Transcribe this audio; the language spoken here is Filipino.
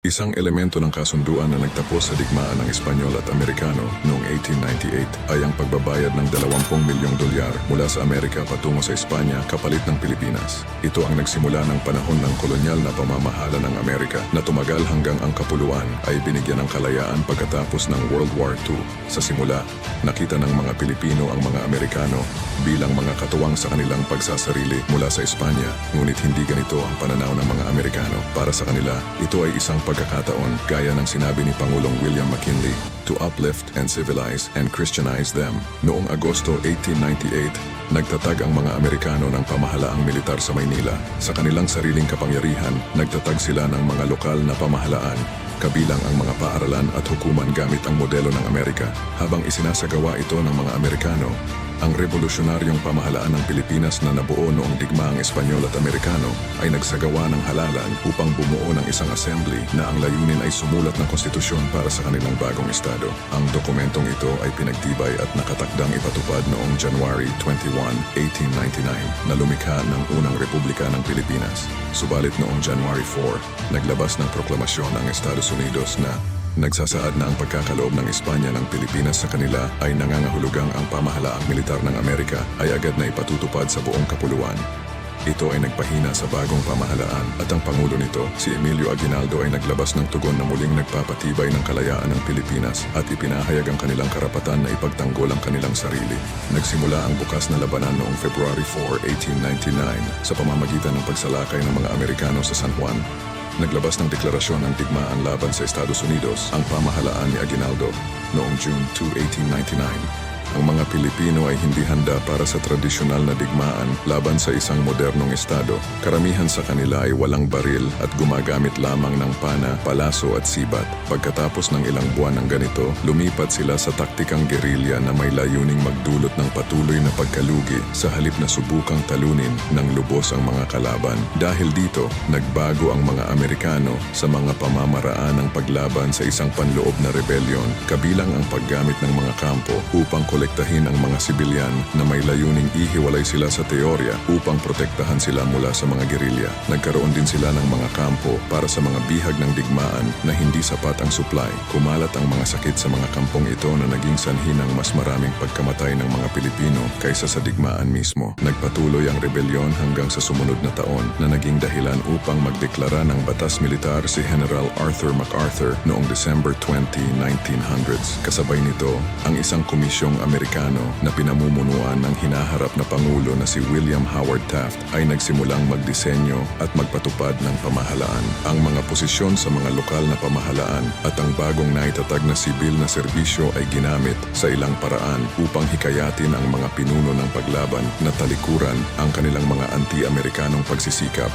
Isang elemento ng kasunduan na nagtapos sa digmaan ng Espanyol at Amerikano noong 1898 ay ang pagbabayad ng 20 milyong dolyar mula sa Amerika patungo sa Espanya kapalit ng Pilipinas. Ito ang nagsimula ng panahon ng kolonyal na pamamahala ng Amerika na tumagal hanggang ang kapuluan ay binigyan ng kalayaan pagkatapos ng World War II. Sa simula, nakita ng mga Pilipino ang mga Amerikano bilang mga katuwang sa kanilang pagsasarili mula sa Espanya, ngunit hindi ganito ang pananaw ng mga Amerikano. Para sa kanila, ito ay isang pagkakataon gaya ng sinabi ni Pangulong William McKinley to uplift and civilize and Christianize them. Noong Agosto 1898, nagtatag ang mga Amerikano ng pamahalaang militar sa Maynila. Sa kanilang sariling kapangyarihan, nagtatag sila ng mga lokal na pamahalaan kabilang ang mga paaralan at hukuman gamit ang modelo ng Amerika. Habang isinasagawa ito ng mga Amerikano, ang revolusyonaryong pamahalaan ng Pilipinas na nabuo noong digmaang Espanyol at Amerikano ay nagsagawa ng halalan upang bumuo ng isang assembly na ang layunin ay sumulat ng konstitusyon para sa kanilang bagong estado. Ang dokumentong ito ay pinagtibay at nakatakdang ipatupad noong January 21, 1899 na lumikha ng unang Republika ng Pilipinas. Subalit noong January 4, naglabas ng proklamasyon ang Estados Unidos na Nagsasaad na ang pagkakaloob ng Espanya ng Pilipinas sa kanila ay nangangahulugang ang pamahalaang militar ng Amerika ay agad na ipatutupad sa buong kapuluan. Ito ay nagpahina sa bagong pamahalaan at ang pangulo nito, si Emilio Aguinaldo ay naglabas ng tugon na muling nagpapatibay ng kalayaan ng Pilipinas at ipinahayag ang kanilang karapatan na ipagtanggol ang kanilang sarili. Nagsimula ang bukas na labanan noong February 4, 1899 sa pamamagitan ng pagsalakay ng mga Amerikano sa San Juan Naglabas ng deklarasyon ng digmaan laban sa Estados Unidos ang pamahalaan ni Aguinaldo noong June 2, 1899. Ang mga Pilipino ay hindi handa para sa tradisyonal na digmaan laban sa isang modernong estado. Karamihan sa kanila ay walang baril at gumagamit lamang ng pana, palaso at sibat. Pagkatapos ng ilang buwan ng ganito, lumipat sila sa taktikang gerilya na may layuning magdulot ng patuloy na pagkalugi sa halip na subukang talunin ng lubos ang mga kalaban. Dahil dito, nagbago ang mga Amerikano sa mga pamamaraan ng paglaban sa isang panloob na rebellion, kabilang ang paggamit ng mga kampo upang kolektahin ang mga sibilyan na may layuning ihiwalay sila sa teorya upang protektahan sila mula sa mga gerilya. Nagkaroon din sila ng mga kampo para sa mga bihag ng digmaan na hindi sapat ang supply. Kumalat ang mga sakit sa mga kampong ito na naging sanhi ng mas maraming pagkamatay ng mga Pilipino kaysa sa digmaan mismo. Nagpatuloy ang rebelyon hanggang sa sumunod na taon na naging dahilan upang magdeklara ng batas militar si General Arthur MacArthur noong December 20, 1900s. Kasabay nito, ang isang komisyong Amerikano na pinamumunuan ng hinaharap na Pangulo na si William Howard Taft ay nagsimulang magdisenyo at magpatupad ng pamahalaan. Ang mga posisyon sa mga lokal na pamahalaan at ang bagong naitatag na sibil na serbisyo ay ginamit sa ilang paraan upang hikayatin ang mga pinuno ng paglaban na talikuran ang kanilang mga anti-Amerikanong pagsisikap